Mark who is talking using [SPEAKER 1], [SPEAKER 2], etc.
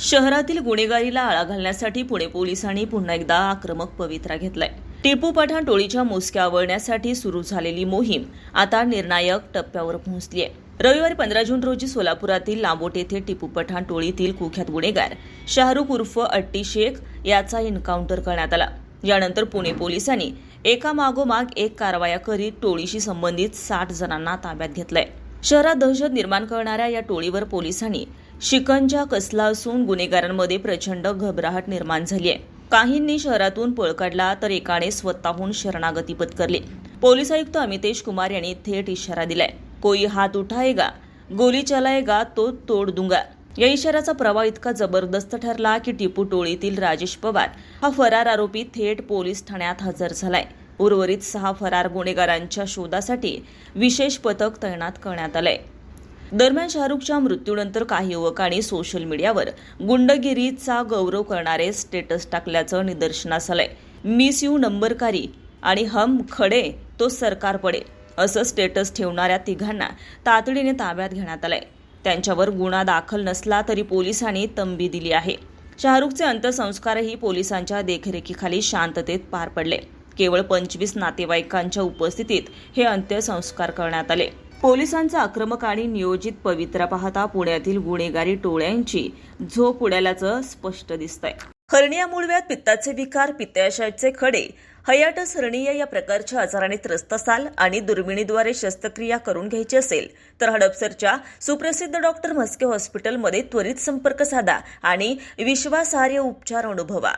[SPEAKER 1] शहरातील गुन्हेगारीला आळा घालण्यासाठी पुणे पोलिसांनी पुन्हा एकदा आक्रमक पवित्रा घेतलाय. टिपू पठाण टोळीच्या मोजक्या आवळण्यासाठी सुरू झालेली मोहीम आता निर्णायक टप्प्यावर पोहोचली आहे रविवारी पंधरा जून रोजी सोलापुरातील लांबोट येथे टिपू पठाण टोळीतील कुख्यात गुन्हेगार शाहरुख उर्फ अट्टी शेख याचा एन्काउंटर करण्यात आला. यानंतर पुणे पोलिसांनी एका मागोमाग एक कारवाया करीत टोळीशी संबंधित साठ जणांना ताब्यात घेतलंय. शहरात दहशत निर्माण करणाऱ्या या टोळीवर पोलिसांनी शिकंजा कसला असून गुन्हेगारांमध्ये प्रचंड घबराहट निर्माण झाली आहे. काहींनी शहरातून पळ काढला तर एकाने स्वतःहून शरणागती पत्करली. पोलीस आयुक्त अमितेश कुमार यांनी थेट इशारा दिलाय. कोई हात उठाएगा गोली चलाएगा तो तोड दुंगा. या इशाऱ्याचा प्रवाह इतका जबरदस्त ठरला की टिपू टोळीतील राजेश पवार हा फरार आरोपी थेट पोलीस ठाण्यात हजर झालाय. उर्वरित सहा फरार गुन्हेगारांच्या शोधासाठी विशेष पथक तैनात करण्यात आलंय. दरम्यान शाहरुखच्या मृत्यूनंतर काही युवकांनी सोशल मीडियावर गुंडगिरीचा गौरव करणारे स्टेटस टाकल्याचं निदर्शनास आलंय मिस यू नंबरकारी आणि हम खडे तो सरकार पडे असं स्टेटस ठेवणाऱ्या तिघांना तातडीने ताब्यात घेण्यात आलंय. त्यांच्यावर गुन्हा दाखल नसला तरी पोलिसांनी तंबी दिली आहे. शाहरुखचे अंत्यसंस्कारही पोलिसांच्या देखरेखीखाली शांततेत पार पडले. केवळ पंचवीस नातेवाईकांच्या उपस्थितीत हे अंत्यसंस्कार करण्यात आले. पोलिसांचा आक्रमक आणि नियोजित पवित्रा पाहता पुण्यातील गुन्हेगारी टोळ्यांची झोप उडाल्याचं स्पष्ट दिसतंय. हर्निया मूळव्यात पित्ताचे विकार पित्ताशयाचे खडे हयाटस हर्निया या प्रकारच्या आजाराने त्रस्त असाल आणि दुर्मिणीद्वारे शस्त्रक्रिया करून घ्यायची असेल तर हडपसरच्या सुप्रसिद्ध डॉक्टर म्हस्के हॉस्पिटलमध्ये त्वरित संपर्क साधा आणि विश्वासार्ह उपचार अनुभवा.